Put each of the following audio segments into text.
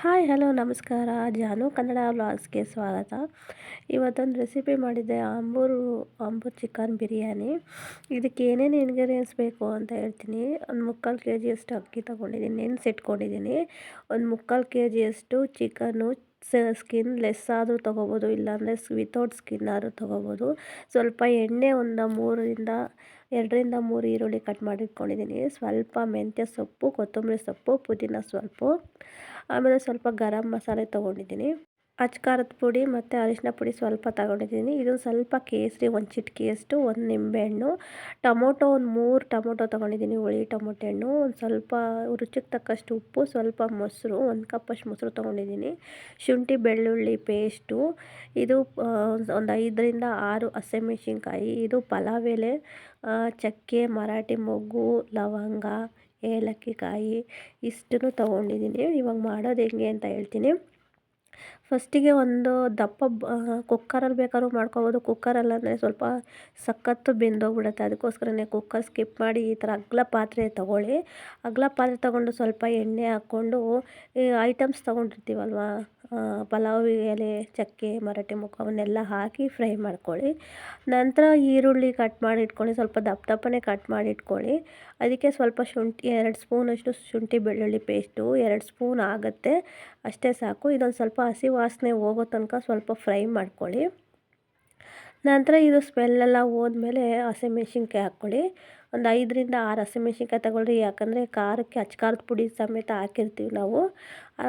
Hi, hello, ನಮಸ್ಕಾರ. ಜಾನು ಕನ್ನಡ ವ್ಲಾಗ್ಸ್ಗೆ ಸ್ವಾಗತ. ಇವತ್ತೊಂದು ರೆಸಿಪಿ ಮಾಡಿದ್ದೆ, ಅಂಬೂರು ಆಂಬೂರು ಚಿಕನ್ ಬಿರಿಯಾನಿ. ಇದಕ್ಕೆ ಏನೇನು ಇಂಗ್ರೀಡಿಯೆಂಟ್ಸ್ ಬೇಕು ಅಂತ ಹೇಳ್ತೀನಿ. ಒಂದು ಮುಕ್ಕಾಲು ಕೆ ಜಿಯಷ್ಟು ಅಕ್ಕಿ ತೊಗೊಂಡಿದ್ದೀನಿ, ನೆನೆಸಿಟ್ಕೊಂಡಿದ್ದೀನಿ. ಒಂದು ಮುಕ್ಕಾಲು ಕೆ ಜಿಯಷ್ಟು ಚಿಕನ್ನು ಸ್ಕಿನ್ ಲೆಸ್ ಆದರೂ ತೊಗೋಬೋದು, ಇಲ್ಲಾಂದರೆ ವಿತೌಟ್ ಸ್ಕಿನ್ ಆದರೂ ತೊಗೋಬೋದು. ಸ್ವಲ್ಪ ಎಣ್ಣೆ ಒಂದು ಮೂರರಿಂದ ಎರಡರಿಂದ ಮೂರು ಈರುಳ್ಳಿ ಕಟ್ ಮಾಡಿಟ್ಕೊಂಡಿದ್ದೀನಿ. ಸ್ವಲ್ಪ ಮೆಂತ್ಯ ಸೊಪ್ಪು, ಕೊತ್ತಂಬರಿ ಸೊಪ್ಪು, ಪುದೀನ ಸ್ವಲ್ಪ ಆಮೇಲೆ ಸ್ವಲ್ಪ ಗರಂ ಮಸಾಲೆ ತೊಗೊಂಡಿದ್ದೀನಿ. ಅಚ್ಕಾರದ ಪುಡಿ ಮತ್ತು ಅರಿಶಿನ ಪುಡಿ ಸ್ವಲ್ಪ ತಗೊಂಡಿದ್ದೀನಿ. ಇದು ಸ್ವಲ್ಪ ಕೇಸರಿ ಒಂದು ಚಿಟಿಕೆಯಷ್ಟು ಒಂದು ನಿಂಬೆಹಣ್ಣು ಟೊಮೊಟೊ ಒಂದು ಮೂರು ಟೊಮೊಟೊ ತೊಗೊಂಡಿದ್ದೀನಿ, ಹುಳಿ ಟೊಮೊಟೊ ಹಣ್ಣು. ಒಂದು ಸ್ವಲ್ಪ ರುಚಿಗೆ ತಕ್ಕಷ್ಟು ಉಪ್ಪು, ಸ್ವಲ್ಪ ಮೊಸರು, ಒಂದು ಕಪ್ಪಷ್ಟು ಮೊಸರು ತೊಗೊಂಡಿದ್ದೀನಿ. ಶುಂಠಿ, ಬೆಳ್ಳುಳ್ಳಿ ಪೇಸ್ಟು. ಇದು ಒಂದು ಐದರಿಂದ ಆರು ಹಸಿಮೆಣ್ಸಿನ್ಕಾಯಿ. ಇದು ಪಲಾವ್ ಎಲೆ ಚಕ್ಕೆ, ಮರಾಠಿ ಮೊಗ್ಗು, ಲವಂಗ ಏಲಕ್ಕಿ, ಕಾಯಿ ಇಷ್ಟನ್ನು ತೊಗೊಂಡಿದ್ದೀನಿ. ಇವಾಗ ಮಾಡೋದು ಹೆಂಗೆ ಅಂತ ಹೇಳ್ತೀನಿ. ಫಸ್ಟಿಗೆ ಒಂದು ದಪ್ಪ ಕುಕ್ಕರಲ್ಲಿ ಬೇಕಾದ್ರೂ ಮಾಡ್ಕೊಬೋದು. ಕುಕ್ಕರಲ್ಲಂದರೆ ಸ್ವಲ್ಪ ಸಖತ್ತು ಬೆಂದೋಗ್ಬಿಡುತ್ತೆ. ಅದಕ್ಕೋಸ್ಕರನೇ ಕುಕ್ಕರ್ ಸ್ಕಿಪ್ ಮಾಡಿ ಈ ಥರ ಅಗಲ ಪಾತ್ರೆ ತೊಗೊಳ್ಳಿ. ಅಗಲ ಪಾತ್ರೆ ತೊಗೊಂಡು ಸ್ವಲ್ಪ ಎಣ್ಣೆ ಹಾಕ್ಕೊಂಡು ಈ ಐಟಮ್ಸ್ ತೊಗೊಂಡಿರ್ತೀವಲ್ವ? ಪಲಾವ್ ಎಲೆ, ಚಕ್ಕೆ, ಮರಾಠಿ ಮುಖ ಅವನ್ನೆಲ್ಲ ಹಾಕಿ ಫ್ರೈ ಮಾಡ್ಕೊಳ್ಳಿ. ನಂತರ ಈರುಳ್ಳಿ ಕಟ್ ಮಾಡಿ ಇಟ್ಕೊಳ್ಳಿ, ಸ್ವಲ್ಪ ದಪ್ಪ ದಪ್ಪನೇ ಕಟ್ ಮಾಡಿ ಇಟ್ಕೊಳ್ಳಿ. ಅದಕ್ಕೆ ಸ್ವಲ್ಪ ಶುಂಠಿ, ಎರಡು ಸ್ಪೂನಷ್ಟು ಶುಂಠಿ ಬೆಳ್ಳುಳ್ಳಿ ಪೇಸ್ಟು ಎರಡು ಸ್ಪೂನ್ ಆಗುತ್ತೆ. ಅಷ್ಟೇ ಸಾಕು. ಇದೊಂದು ಸ್ವಲ್ಪ ಹಸಿ ವಾಸನೆ ಹೋಗೋ ತನಕ ಸ್ವಲ್ಪ ಫ್ರೈ ಮಾಡ್ಕೊಳ್ಳಿ. ನಂತರ ಇದು ಸ್ಮೆಲ್ಲೆಲ್ಲ ಹೋದ್ಮೇಲೆ ಹಸಿಮೆಣ್ಸಿನ್ಕಾಯಿ ಹಾಕ್ಕೊಳ್ಳಿ. ಒಂದು ಐದರಿಂದ ಆರು ಹಸಿಮೆಣ್ಸಿನ್ಕಾಯಿ ತಗೊಳ್ಳಿ ಯಾಕಂದರೆ ಖಾರಕ್ಕೆ ಅಚ್ಚ ಖಾರದ ಪುಡಿ ಸಮೇತ ಹಾಕಿರ್ತೀವಿ ನಾವು.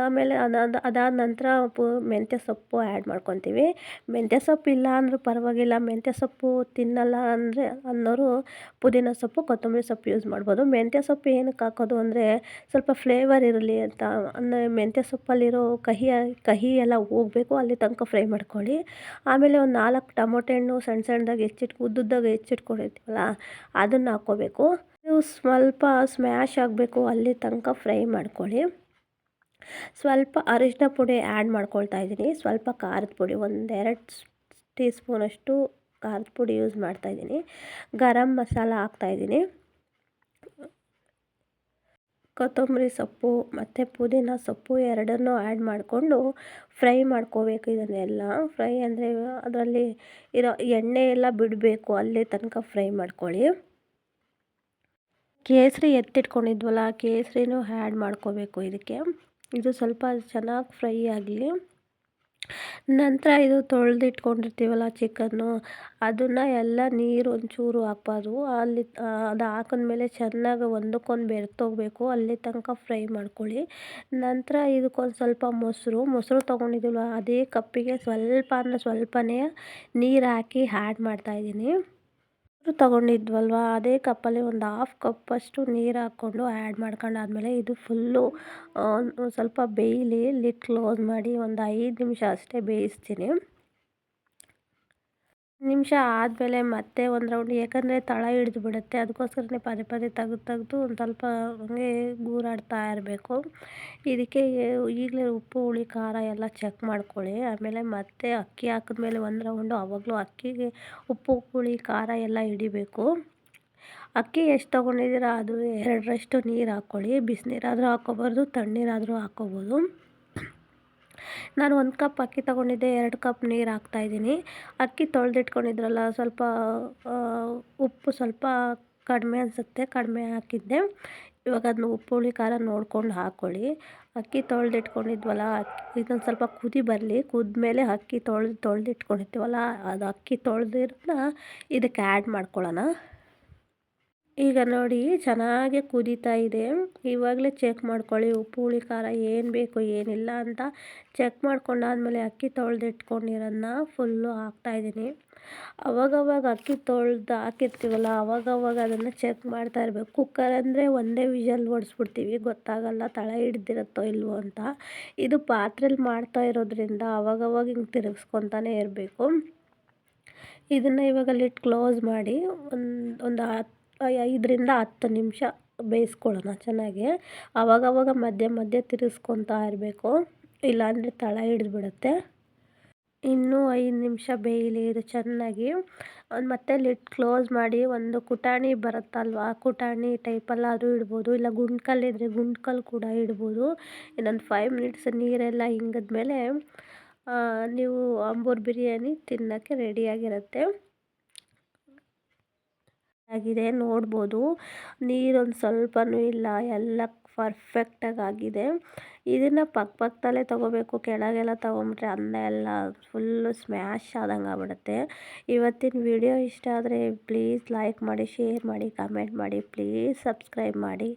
ಆಮೇಲೆ ಅದಾದ ಅದಾದ ನಂತರ ಪು ಮೆಂತ್ಯ ಸೊಪ್ಪು ಆ್ಯಡ್ ಮಾಡ್ಕೊತೀವಿ. ಮೆಂತ್ಯ ಸೊಪ್ಪು ಇಲ್ಲ ಅಂದರೂ ಪರವಾಗಿಲ್ಲ. ಮೆಂತ್ಯ ಸೊಪ್ಪು ತಿನ್ನಲ್ಲ ಅಂದರೆ ಅನ್ನೋರು ಪುದೀನ ಸೊಪ್ಪು, ಕೊತ್ತಂಬರಿ ಸೊಪ್ಪು ಯೂಸ್ ಮಾಡ್ಬೋದು. ಮೆಂತ್ಯ ಸೊಪ್ಪು ಏನಕ್ಕೆ ಹಾಕೋದು ಅಂದರೆ ಸ್ವಲ್ಪ ಫ್ಲೇವರ್ ಇರಲಿ ಅಂತ. ಅಂದರೆ ಮೆಂತ್ಯ ಸೊಪ್ಪಲ್ಲಿರೋ ಕಹಿ ಕಹಿ ಎಲ್ಲ ಹೋಗಬೇಕು. ಅಲ್ಲಿ ತನಕ ಫ್ರೈ ಮಾಡ್ಕೊಳ್ಳಿ. ಆಮೇಲೆ ಒಂದು ನಾಲ್ಕು ಟೊಮೊಟೊ ಹಣ್ಣು ಸಣ್ಣ ಸಣ್ಣದಾಗಿ ಹೆಚ್ಚಿಟ್ಟು ಉದ್ದುದ್ದಾಗ ಹೆಚ್ಚಿಟ್ಕೊಂಡಿರ್ತೀವಲ್ಲ, ಅದನ್ನು ಹಾಕ್ಕೋಬೇಕು. ಇದು ಸ್ವಲ್ಪ ಸ್ಮ್ಯಾಶ್ ಆಗಬೇಕು, ಅಲ್ಲಿ ತನಕ ಫ್ರೈ ಮಾಡ್ಕೊಳ್ಳಿ. ಸ್ವಲ್ಪ ಅರಿಶಿನ ಪುಡಿ ಆ್ಯಡ್ ಮಾಡ್ಕೊಳ್ತಾ ಇದ್ದೀನಿ. ಸ್ವಲ್ಪ ಖಾರದ ಪುಡಿ, ಒಂದೆರಡು ಟೀ ಸ್ಪೂನಷ್ಟು ಖಾರದ ಪುಡಿ ಯೂಸ್ ಮಾಡ್ತಾಯಿದ್ದೀನಿ ಗರಂ ಮಸಾಲ ಹಾಕ್ತಾಯಿದ್ದೀನಿ ಕೊತ್ತಂಬರಿ ಸೊಪ್ಪು ಮತ್ತು ಪುದೀನ ಸೊಪ್ಪು ಎರಡನ್ನೂ ಆ್ಯಡ್ ಮಾಡಿಕೊಂಡು ಫ್ರೈ ಮಾಡ್ಕೋಬೇಕು ಇದನ್ನೆಲ್ಲ. ಫ್ರೈ ಅಂದರೆ ಅದರಲ್ಲಿ ಇರೋ ಎಣ್ಣೆ ಎಲ್ಲ ಬಿಡಬೇಕು, ಅಲ್ಲಿ ತನಕ ಫ್ರೈ ಮಾಡ್ಕೊಳ್ಳಿ. ಕೇಸರಿ ಎತ್ತಿಟ್ಕೊಂಡಿದ್ವಲ್ಲ ಕೇಸರಿನೂ ಆ್ಯಡ್ ಮಾಡ್ಕೋಬೇಕು ಇದಕ್ಕೆ. ಇದು ಸ್ವಲ್ಪ ಚೆನ್ನಾಗಿ ಫ್ರೈ ಆಗಲಿ. ನಂತರ ಇದು ತೊಳೆದಿಟ್ಕೊಂಡಿರ್ತೀವಲ್ಲ ಚಿಕನ್ನು ಅದನ್ನು ಎಲ್ಲ ನೀರು ಒಂಚೂರು ಹಾಕ್ಬಾರ್ದು. ಅಲ್ಲಿ ಅದು ಹಾಕಿದ್ಮೇಲೆ ಚೆನ್ನಾಗಿ ಒಂದಕ್ಕೊಂದು ಬೆರೆತೋಗ್ಬೇಕು ಅಲ್ಲಿ ತನಕ ಫ್ರೈ ಮಾಡ್ಕೊಳ್ಳಿ. ನಂತರ ಇದಕ್ಕೊಂದು ಸ್ವಲ್ಪ ಮೊಸರು. ಮೊಸರು ತೊಗೊಂಡಿದ್ದೀವಲ್ಲ ಅದೇ ಕಪ್ಪಿಗೆ ಸ್ವಲ್ಪ ಅಂದರೆ ಸ್ವಲ್ಪನೇ ನೀರು ಹಾಕಿ ಆ್ಯಡ್ ಮಾಡ್ತಾಯಿದ್ದೀನಿ ತೊಗೊಂಡಿದ್ವಲ್ವ? ಅದೇ ಕಪ್ಪಲ್ಲಿ ಒಂದು ಹಾಫ್ ಕಪ್ಪಷ್ಟು ನೀರು ಹಾಕ್ಕೊಂಡು ಆ್ಯಡ್ ಮಾಡ್ಕೊಂಡಾದ್ಮೇಲೆ ಇದು ಫುಲ್ಲು ಸ್ವಲ್ಪ ಬೇಯಲಿ ಲಿಡ್ ಕ್ಲೋಸ್ ಮಾಡಿ ಒಂದು ಐದು ನಿಮಿಷ ಅಷ್ಟೇ ಬೇಯಿಸ್ತೀನಿ. ನಿಮಿಷ ಆದಮೇಲೆ ಮತ್ತೆ ಒಂದು ರೌಂಡ್ ಯಾಕಂದರೆ ತಳ ಹಿಡಿದು ಬಿಡುತ್ತೆ. ಅದಕ್ಕೋಸ್ಕರನೇ ಪದೇ ಪದೇ ತೆಗ್ದು ತೆಗೆದು ಒಂದು ಸ್ವಲ್ಪ ಹಂಗೆ ಗೂರಾಡ್ತಾ ಇರಬೇಕು. ಇದಕ್ಕೆ ಈಗಲೇ ಉಪ್ಪು, ಹುಳಿ, ಖಾರ ಎಲ್ಲ ಚೆಕ್ ಮಾಡ್ಕೊಳ್ಳಿ. ಆಮೇಲೆ ಮತ್ತೆ ಅಕ್ಕಿ ಹಾಕಿದ್ಮೇಲೆ ಒಂದು ರೌಂಡು ಆವಾಗಲೂ ಅಕ್ಕಿಗೆ ಉಪ್ಪು, ಹುಳಿ, ಖಾರ ಎಲ್ಲ ಹಿಡಿಬೇಕು. ಅಕ್ಕಿ ಎಷ್ಟು ತೊಗೊಂಡಿದ್ದೀರಾ? ಅದು ಎರಡರಷ್ಟು ನೀರು ಹಾಕ್ಕೊಳ್ಳಿ ಬಿಸಿನೀರಾದರೂ ಹಾಕ್ಕೋಬಾರ್ದು, ತಣ್ಣೀರಾದರೂ ಹಾಕ್ಕೋಬೋದು. ನಾನು ಒಂದು ಕಪ್ ಅಕ್ಕಿ ತೊಗೊಂಡಿದ್ದೆ, ಎರಡು ಕಪ್ ನೀರು ಹಾಕ್ತಾಯಿದ್ದೀನಿ ಅಕ್ಕಿ ತೊಳೆದಿಟ್ಕೊಂಡಿದ್ರಲ್ಲ, ಸ್ವಲ್ಪ ಉಪ್ಪು ಸ್ವಲ್ಪ ಕಡಿಮೆ ಅನಿಸುತ್ತೆ, ಕಡಿಮೆ ಹಾಕಿದ್ದೆ. ಇವಾಗ ಅದನ್ನ ಉಪ್ಪು, ಹುಳಿ, ಖಾರ ನೋಡ್ಕೊಂಡು ಹಾಕ್ಕೊಳ್ಳಿ ಅಕ್ಕಿ ತೊಳೆದಿಟ್ಕೊಂಡಿದ್ವಲ್ಲ, ಅಕ್ಕಿ, ಇದೊಂದು ಸ್ವಲ್ಪ ಕುದಿ ಬರಲಿ. ಕುದ್ಮೇಲೆ ಅಕ್ಕಿ ತೊಳೆದು ತೊಳೆದಿಟ್ಕೊಂಡಿರ್ತೀವಲ್ಲ ಅದು ಅಕ್ಕಿ ತೊಳೆದಿರೋದನ್ನ ಇದಕ್ಕೆ ಆ್ಯಡ್ ಮಾಡ್ಕೊಳ್ಳೋಣ. ಈಗ ನೋಡಿ, ಚೆನ್ನಾಗೆ ಕುದೀತಾ ಇದೆ. ಇವಾಗಲೇ ಚೆಕ್ ಮಾಡ್ಕೊಳ್ಳಿ, ಉಪ್ಪು, ಹುಳಿ, ಖಾರ ಏನು ಬೇಕು, ಏನಿಲ್ಲ ಅಂತ ಚೆಕ್ ಮಾಡ್ಕೊಂಡಾದ್ಮೇಲೆ ಅಕ್ಕಿ ತೊಳೆದಿಟ್ಕೊಂಡಿರೋದನ್ನ ಫುಲ್ಲು ಹಾಕ್ತಾಯಿದ್ದೀನಿ ಅವಾಗವಾಗ ಅಕ್ಕಿ ತೊಳೆದು ಹಾಕಿರ್ತೀವಲ್ಲ, ಅವಾಗವಾಗ ಅದನ್ನು ಚೆಕ್ ಮಾಡ್ತಾ ಇರಬೇಕು. ಕುಕ್ಕರ್ ಅಂದರೆ ಒಂದೇ ವಿಷಲ್ ಓಡಿಸ್ಬಿಡ್ತೀವಿ, ಗೊತ್ತಾಗಲ್ಲ ತಳ ಹಿಡ್ದಿರುತ್ತೋ ಇಲ್ವೋ ಅಂತ. ಇದು ಪಾತ್ರೆಲಿ ಮಾಡ್ತಾ ಇರೋದ್ರಿಂದ ಅವಾಗವಾಗ ಹಿಂಗೆ ತಿರುಗಿಸ್ಕೊತಾನೆ ಇರಬೇಕು. ಇದನ್ನು ಇವಾಗ ಲಿಟ್ ಕ್ಲೋಸ್ ಮಾಡಿ ಒಂದು ಒಂದು ಹತ್ತು ಐದರಿಂದ ಹತ್ತು ನಿಮಿಷ ಬೇಯಿಸ್ಕೊಳ್ಳೋಣ ಚೆನ್ನಾಗಿ. ಆವಾಗವಾಗ ಮಧ್ಯ ಮಧ್ಯ ತಿರುಗಿಸ್ಕೊತಾ ಇರಬೇಕು. ಇಲ್ಲಾಂದರೆ ತಳ ಹಿಡಿದ್ಬಿಡುತ್ತೆ. ಇನ್ನೂ ಐದು ನಿಮಿಷ ಬೇಯಲಿ, ಇದು ಚೆನ್ನಾಗಿ. ಮತ್ತೆ ಲಿಡ್ ಕ್ಲೋಸ್ ಮಾಡಿ ಒಂದು ಕುಟಾಣಿ ಬರುತ್ತಲ್ವ? ಕುಟಾಣಿ ಟೈಪಲ್ಲಾದರೂ ಇಡ್ಬೋದು, ಇಲ್ಲ ಗುಂಡು ಇದ್ದರೆ ಗುಂಡ್ಕಲ್ಲು ಕೂಡ ಇಡ್ಬೋದು. ಇನ್ನೊಂದು ಫೈವ್ ಮಿನಿಟ್ಸ್ ನೀರೆಲ್ಲ ಹಿಂಗಿದ್ಮೇಲೆ ನೀವು ಅಂಬೂರು ಬಿರಿಯಾನಿ ತಿನ್ನೋಕ್ಕೆ ರೆಡಿಯಾಗಿರುತ್ತೆ ಆಗಿದೆ ನೋಡ್ಬೋದು. ನೀರೊಂದು ಸ್ವಲ್ಪನೂ ಇಲ್ಲ, ಎಲ್ಲ ಪರ್ಫೆಕ್ಟಾಗಿ ಆಗಿದೆ ಇದನ್ನು ಪಕ್ಕ ಪಕ್ಕದಲ್ಲೇ ತಗೋಬೇಕು, ಕೆಳಗೆಲ್ಲ ತೊಗೊಂಬಿಟ್ರೆ ಅನ್ನ ಎಲ್ಲ ಫುಲ್ಲು ಸ್ಮ್ಯಾಶ್ ಆದಂಗೆ ಆಗ್ಬಿಡುತ್ತೆ. ಇವತ್ತಿನ ವಿಡಿಯೋ ಇಷ್ಟ ಆದರೆ ಪ್ಲೀಸ್ ಲೈಕ್ ಮಾಡಿ ಶೇರ್ ಮಾಡಿ ಕಮೆಂಟ್ ಮಾಡಿ ಪ್ಲೀಸ್ ಸಬ್ಸ್ಕ್ರೈಬ್ ಮಾಡಿ.